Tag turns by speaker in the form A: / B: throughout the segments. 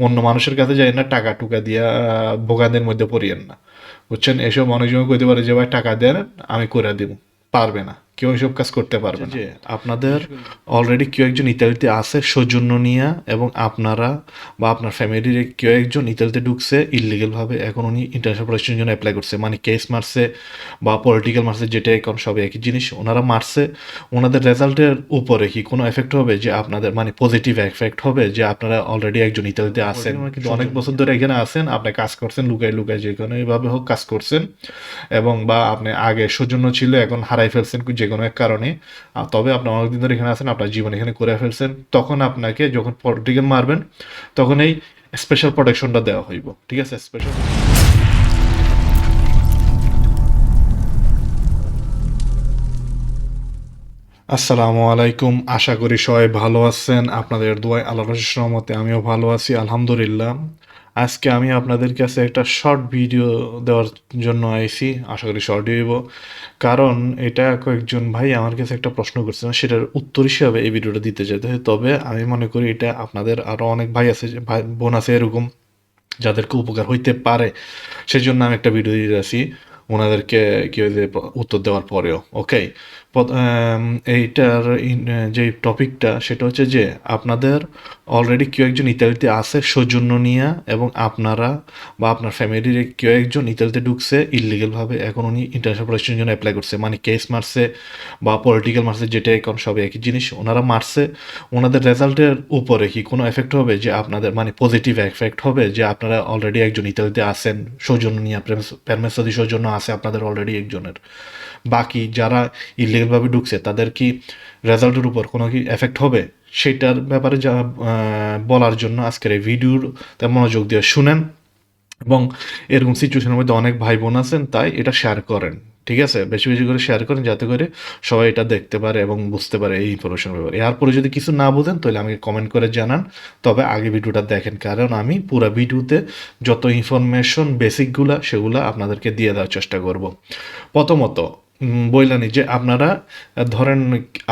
A: অন্য মানুষের কাছে যাই না, টাকা টুকা দিয়া ভোগানের মধ্যে পড়িয়েন না। বুঝছেন? এসব অনেক সময় কইতে পারে যে, ভাই, টাকা দেন, আমি করে দিব পারবে না। কেউ এসব কাজ করতে পারবে না। যে আপনাদের অলরেডি কেউ একজন ইতালিতে আছে সৌজন্য নিয়ে এবং আপনারা বা আপনার ফ্যামিলির কেউ একজন ইতালিতে ঢুকছে ইলিগেলভাবে এখন উনি ইন্টারন্যাশনাল প্রোটেকশনের জন্য অ্যাপ্লাই করছে। মানে কেস মারছে বা পলিটিক্যাল মারছে যেটা এখন সব একই জিনিস। ওনারা মারছে। ওনাদের রেজাল্টের উপরে কি কোনো এফেক্ট হবে? যে আপনাদের মানে পজিটিভ এফেক্ট হবে যে আপনারা অলরেডি একজন ইতালিতে আছেন। কিন্তু অনেক বছর ধরে এখানে আছেন আপনি কাজ করছেন লুকাই লুকাই যে কোনো এইভাবে হোক কাজ করছেন। এবং বা আপনি আগে সৌজন্য ছিল এখন হারাই ফেলছেন যে কোনো এক কারণে। তবে আপনি অনেকদিন ধরে এখানে আছেন, আপনার জীবন এখানে করে ফেলছেন। তখন আপনাকে যখন পলিটিক্যাল মারবেন, তখন এই স্পেশাল প্রোটেকশনটা দেওয়া হইব, ঠিক আছে? স্পেশাল আসসালামু আলাইকুম, আশা করি সবাই ভালো আছেন। আপনাদের দোয়ায় আল্লাহ রহমতে আমিও ভালো আছি, আলহামদুলিল্লাহ। আজকে আমি আপনাদের কাছে একটা শর্ট ভিডিও দেওয়ার জন্য আইসি আশা করি শর্ট দিব কারণ এটা কয়েকজন ভাই আমার কাছে একটা প্রশ্ন করছেন সেটার উত্তর হিসাবে এই ভিডিওটা দিতে যেতে হয়। তবে আমি মনে করি এটা আপনাদের আরও অনেক ভাই আছে ভাই, বোন আছে এরকম, যাদেরকে উপকার হইতে পারে। সেজন্য আমি একটা ভিডিও দিতে আছি ওনাদেরকে কি হয়েছে উত্তর দেওয়ার পরেও। ওকে এইটার ইন- যে টপিকটা, সেটা হচ্ছে যে আপনাদের অলরেডি কেউ একজন ইতালিতে আছে সৌজন্য নিয়ে এবং আপনারা বা আপনার ফ্যামিলির কেউ একজন ইতালিতে ঢুকছে ইলিগেলভাবে এখন উনি ইন্টারন্যাশনাল প্রোটেকশনের জন্য অ্যাপ্লাই করছে। মানে কেস মারছে বা পলিটিক্যাল মারছে, যেটা এখন সব একই জিনিস। ওনারা মারছে, ওনাদের রেজাল্টের উপরে কি কোনো এফেক্ট হবে? যে আপনাদের মানে পজিটিভ এফেক্ট হবে যে আপনারা অলরেডি একজন ইতালিতে আছেন, সৌজন্য নিয়ে প্যারমেসদি সৌজন্য আছে আপনাদের অলরেডি একজনের। বাকি যারা ইলিগালভাবে ঢুকছে, তাদের কি রেজাল্টের উপর কোনো কি এফেক্ট হবে? সেটার ব্যাপারে যা বলার জন্য আজকের এই ভিডিওর মনোযোগ দিয়ে শুনেন এবং এরকম সিচুয়েশনের মধ্যে অনেক ভাই বোন আছেন, তাই এটা শেয়ার করেন। ঠিক আছে? বেশি বেশি করে শেয়ার করেন যাতে করে সবাই এটা দেখতে পারে এবং বুঝতে পারে এই ইনফরমেশন ব্যাপারে। এরপরে যদি কিছু না বুঝেন, তাহলে আমাকে কমেন্ট করে জানান। তবে আগে ভিডিওটা দেখেন, কারণ আমি পুরো ভিডিওতে যত ইনফরমেশন বেসিকগুলা সেগুলো আপনাদেরকে দিয়ে দেওয়ার চেষ্টা করব। প্রথমত বললানি যে আপনারা, ধরেন,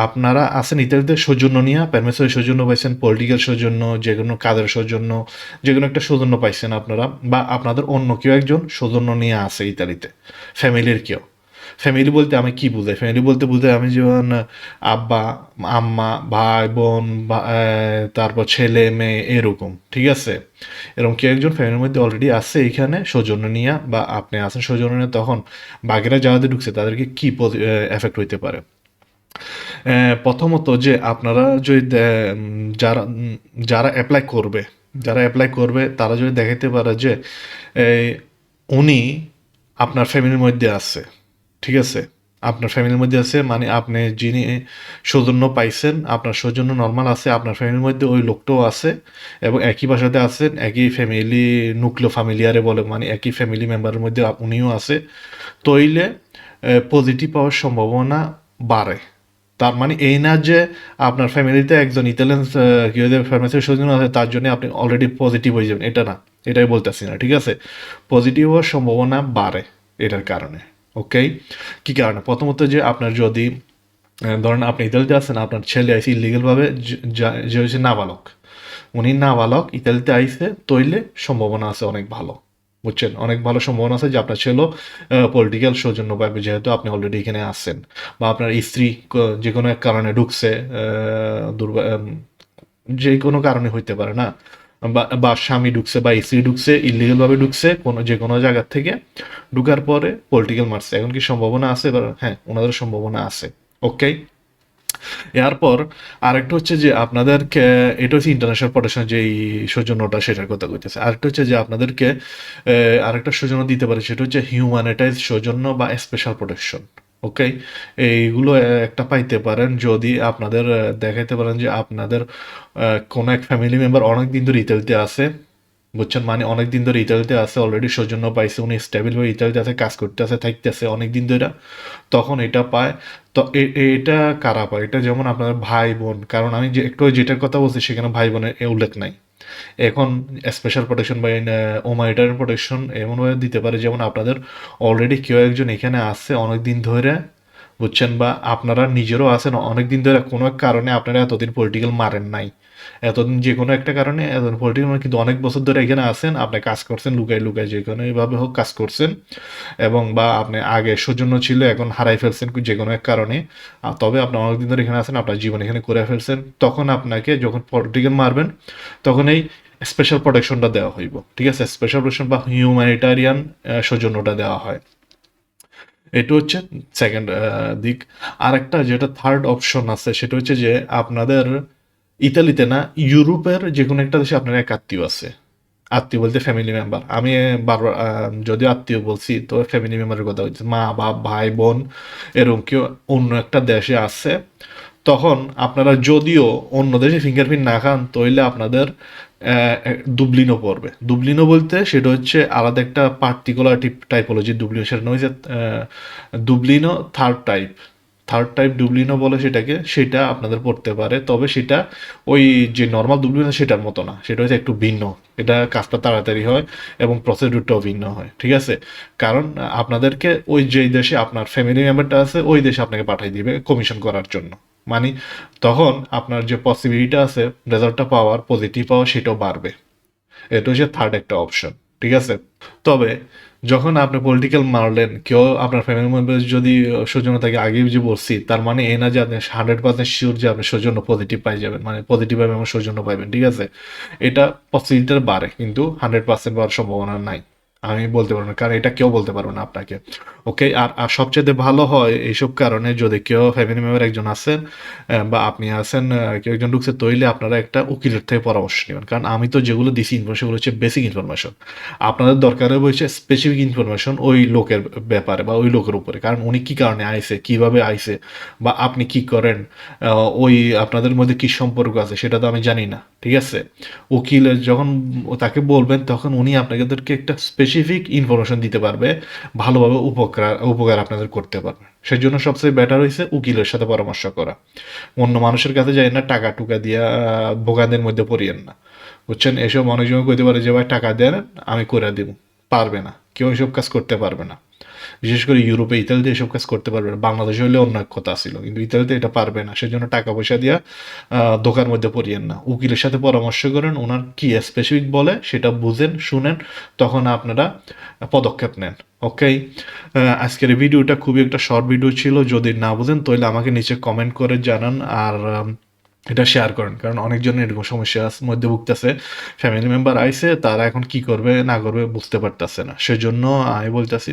A: আপনারা আছেন ইত্যাদিতে সৌজন্য নিয়ে প্যারমেসের সৌজন্য পাইছেন পলিটিক্যাল সৌজন্য যে কোনো কাদের সৌজন্য যে কোনো একটা সৌজন্য পাইছেন আপনারা, বা আপনাদের অন্য কেউ একজন সৌজন্য নিয়ে আছে ইতালিতে ফ্যামিলির কেউ। ফ্যামিলি বলতে আমি কি বুঝাই? ফ্যামিলি বলতে বুঝাই আমি যেমন আব্বা, আম্মা, ভাই, বোন তারপর ছেলে, মেয়ে এরকম, ঠিক আছে? এরকম কেউ একজন ফ্যামিলির মধ্যে অলরেডি আছে এখানে, সৌজন্য নিয়ে বা আপনি আছেন সৌজন্য নিয়ে, তখন বাকিরা যাদের ঢুকছে তাদেরকে কি এফেক্ট হইতে পারে? প্রথমত যে আপনারা যদি যারা যারা অ্যাপ্লাই করবে, যারা অ্যাপ্লাই করবে, তারা যদি দেখাতে পারে যে উনি আপনার ফ্যামিলির মধ্যে আছে ঠিক আছে, আপনার ফ্যামিলির মধ্যে আছে মানে আপনি যিনি সৌজন্য পাইছেন, আপনার সৌজন্য নর্মাল আছে, আপনার ফ্যামিলির মধ্যে ওই লোকটাও আছে এবং একই বাসাতে আছেন, একই ফ্যামিলি নুক্লিও ফ্যামিলিয়ারে বলে মানে একই ফ্যামিলি মেম্বারের মধ্যে উনিও আছে। তৈলে পজিটিভ পাওয়ার সম্ভাবনা বাড়ে। তার মানে এই না যে আপনার ফ্যামিলিতে একজন ইতালিয়ান কেউ ফ্যামিলির সৌজন্য আছে, তার জন্য আপনি অলরেডি পজিটিভ হয়ে যাবেন। এটা না, এটাই বলতেছি না, ঠিক আছে? পজিটিভ হওয়ার সম্ভাবনা বাড়ে, এটার কারণে। ওকে কি কারণে? প্রথমত যে আপনার যদি ধরেন আপনি ইতালিতে আছেন, আপনার ছেলে আইসে ইলিগেলভাবে যে হচ্ছে নাবালক। উনি নাবালক, ইতালিতে আইসে তৈলে সম্ভাবনা আছে অনেক ভালো। বুঝছেন? অনেক ভালো সম্ভাবনা আছে যে আপনার ছেলেও পলিটিক্যাল সৌজন্য পাবে যেহেতু আপনি অলরেডি এখানে আসছেন বা আপনার স্ত্রী যে কোনো এক কারণে ঢুকছে দুর্বা যে কোনো কারণে হইতে পারে না। বা স্বামী ঢুকছে বা স্ত্রী ঢুকছে ইলিগাল ভাবে ঢুকছে, কোনো, যে কোনো জায়গা থেকে ঢুকার পরে পলিটিক্যাল মারছে। এখন কি সম্ভাবনা আছে? এবার হ্যাঁ ওনাদের সম্ভাবনা আছে। ওকে এরপর আরেকটা হচ্ছে যে আপনাদেরকে, এটা হচ্ছে ইন্টারন্যাশনাল প্রোটেকশন যে এই সৌজন্যটা, সেটার কথা কইতেছে। আরেকটা হচ্ছে যে আপনাদেরকে আরেকটা সৌজন্য দিতে পারে, সেটা হচ্ছে হিউম্যানিটাইজ সৌজন্য বা স্পেশাল প্রোটেকশন ওকে এইগুলো একটা পাইতে পারেন। যদি আপনাদের দেখাইতে পারেন যে আপনাদের কোনো এক ফ্যামিলি মেম্বার অনেক দিন ধরে ইতালিতে আছে, বুঝছেন? মানে অনেক দিন ধরে ইতালিতে আছে অলরেডি সৌজন্য পাইছে, উনি স্টেবল হয়ে ইতালিতে আছে, কাজ করতে আছে থাকতে আছে অনেক দিন ধরে, তখন এটা পায়। তো এটা কারা পায়? এটা যেমন আপনার ভাই বোন, কারণ আমি যে, একটু যেটার কথা বলছি, সেখানে ভাই বোনের উল্লেখ নাই। এখন স্পেশাল প্রোটেকশন বা ওমাইটার প্রোটেকশন এমনভাবে দিতে পারে যেমন আপনাদের অলরেডি কেউ একজন এখানে আসছে অনেক দিন ধরে, বুঝছেন? বা আপনারা নিজেরও আছেন অনেক দিন ধরে, কোনো এক কারণে আপনারা এতদিন পলিটিক্যাল মারেন নাই। এতদিন যে কোনো একটা কারণে, এতদিন পলিটিক্যাল কিন্তু অনেক বছর ধরে এখানে আছেন, আপনি কাজ করছেন লুকাই লুকাই যে কোনো এইভাবে হোক কাজ করছেন, এবং বা আপনি আগে সৌজন্য ছিল, এখন হারাই ফেলছেন যে কোনো এক কারণে। তবে আপনি অনেকদিন ধরে এখানে আছেন, আপনার জীবন এখানে করে ফেলছেন। তখন আপনাকে যখন পলিটিক্যাল মারবেন, তখন এই স্পেশাল প্রোটেকশনটা দেওয়া হইব, ঠিক আছে? স্পেশাল প্রোটেকশন বা হিউম্যানিটারিয়ান সৌজন্যটা দেওয়া হয়। এটা হচ্ছে সেকেন্ড দিক। আর একটা যেটা থার্ড অপশন আছে, সেটা হচ্ছে যে আপনাদের ইতালিতে না ইউরোপের যে কোনো একটা দেশে আপনার এক আত্মীয় আছে। আত্মীয় বলতে ফ্যামিলি মেম্বার আমি বারবার যদিও আত্মীয় বলছি তো ফ্যামিলি মেম্বারের কথা হচ্ছে মা বাপ ভাই বোন এরকম কেউ অন্য একটা দেশে আছে। তখন আপনারা যদিও অন্য দেশে ফিঙ্গারপ্রিন্ট না খান তাহলে আপনাদের দুবলিনও পড়বে। দুবলিনও বলতে সেটা হচ্ছে আলাদা একটা পার্টিকুলার টাইপোলজি দুবলিনো সেটা হচ্ছে আহ, দুবলিনো থার্ড টাইপ থার্ড টাইপ ডুবলিনো বলে সেটাকে, সেটা আপনাদের পড়তে পারে। তবে সেটা ওই যে নর্মাল ডুবলিনো সেটার মতো না। সেটা হচ্ছে একটু ভিন্ন। এটা কাজটা তাড়াতাড়ি হয় এবং প্রসিডিউরটাও ভিন্ন হয়। ঠিক আছে? কারণ আপনাদেরকে ওই যেই দেশে আপনার ফ্যামিলি মেম্বারটা আছে, ওই দেশে আপনাকে পাঠিয়ে দিবে কমিশন করার জন্য। মানে তখন আপনার যে পসিবিলিটি আছে রেজাল্টটা পাওয়ার পজিটিভ পাওয়ার, সেটাও বাড়বে। এটা হচ্ছে থার্ড একটা অপশন ঠিক আছে? তবে যখন আপনি পলিটিক্যাল মারলেন, কেউ আপনার ফ্যামিলি মেম্বার যদি সৌজন্য থাকে আগেই যে বলছি, তার মানে এই না যে আপনি হান্ড্রেড পার্সেন্ট শিওর যে আপনি সৌজন্য পজিটিভ পাই যাবেন মানে পজিটিভ পাবেন আমার সৌজন্য পাইবেন, ঠিক আছে? এটা পসিবিলিটার বাড়ে, কিন্তু হান্ড্রেড পার্সেন্ট পাওয়ার সম্ভাবনা নাই। আমি বলতে পারব না, কারণ এটা কেউ বলতে পারবে না আপনাকে। ওকে আর আর সবচেয়ে ভালো হয় এইসব কারণে যদি কেউ ফ্যামিলি মেম্বার একজন আছেন বা আপনি আছেন কেউ একজন ঢুকছে, তৈলে আপনারা একটা উকিলের থেকে পরামর্শ নেবেন। কারণ আমি তো যেগুলো দিছি ইনফরমেশন সেগুলো হচ্ছে বেসিক ইনফরমেশন আপনাদের দরকার হচ্ছে স্পেসিফিক ইনফরমেশন ওই লোকের ব্যাপারে বা ওই লোকের উপরে। কারণ উনি কি কারণে আইসে কীভাবে আইসে বা আপনি কি করেন ওই আপনাদের মধ্যে কি সম্পর্ক আছে সেটা তো আমি জানি না। ঠিক আছে? উকিলের যখন তাকে বলবেন, তখন উনি আপনাদেরকে একটা স্পেসিফিক ইনফরমেশন দিতে পারবে, ভালোভাবে উপকার উপকার আপনাদের করতে পারবে। সেই জন্য সবচেয়ে বেটার হয়েছে উকিলের সাথে পরামর্শ করা। অন্য মানুষের কাছে যাই না, টাকা টুকা দিয়া ভোগানদের মধ্যে পড়িয়েন না। বুঝছেন? এসব অনেকজন কইতে পারে যে, ভাই, টাকা দেন, আমি করে দিব পারবে না। কেউ এসব কাজ করতে পারবে না। বিশেষ করে ইউরোপে, ইতালিতে এসব কাজ করতে পারবে না। বাংলাদেশে হলে অন্য এক কথা ছিল কিন্তু ইতালিতে এটা পারবে না। সেজন্য টাকা পয়সা দিয়া ধোকার মধ্যে পড়িয়েন না। উকিলের সাথে পরামর্শ করেন, ওনার কি স্পেসিফিক বলে সেটা বুঝেন, শুনেন, তখন আপনারা পদক্ষেপ নেন। ওকে আজকের ভিডিওটা খুবই একটা শর্ট ভিডিও ছিল, যদি না বুঝেন, তাহলে আমাকে নিচে কমেন্ট করে জানান। আর এটা শেয়ার করেন, কারণ অনেকজন এরকম সমস্যার মধ্যে ভুগতেছে ফ্যামিলি মেম্বার আইসে তারা এখন কি করবে, না করবে বুঝতে পারতেছে না। সেজন্য আমি বলতেছি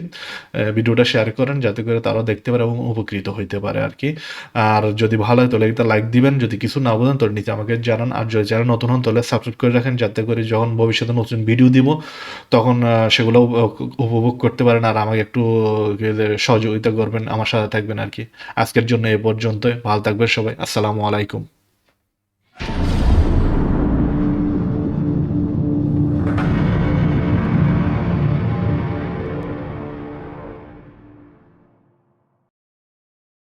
A: ভিডিওটা শেয়ার করেন, যাতে করে তারাও দেখতে পারে এবং উপকৃত হইতে পারে আর কি আর যদি ভালো হয়, তাহলে একটা লাইক দিবেন, যদি কিছু না বোঝেন তাহলে নিচে আমাকে জানান। আর যদি যারা নতুন হন, তাহলে সাবস্ক্রাইব করে রাখেন, যাতে করে যখন ভবিষ্যতে নতুন ভিডিও দিব, তখন সেগুলো উপভোগ করতে পারেন। আর আমাকে একটু সহযোগিতা করবেন, আমার সাথে থাকবেন আর কি আজকের জন্য এ পর্যন্ত ভালো থাকবেন সবাই। আসসালামু আলাইকুম।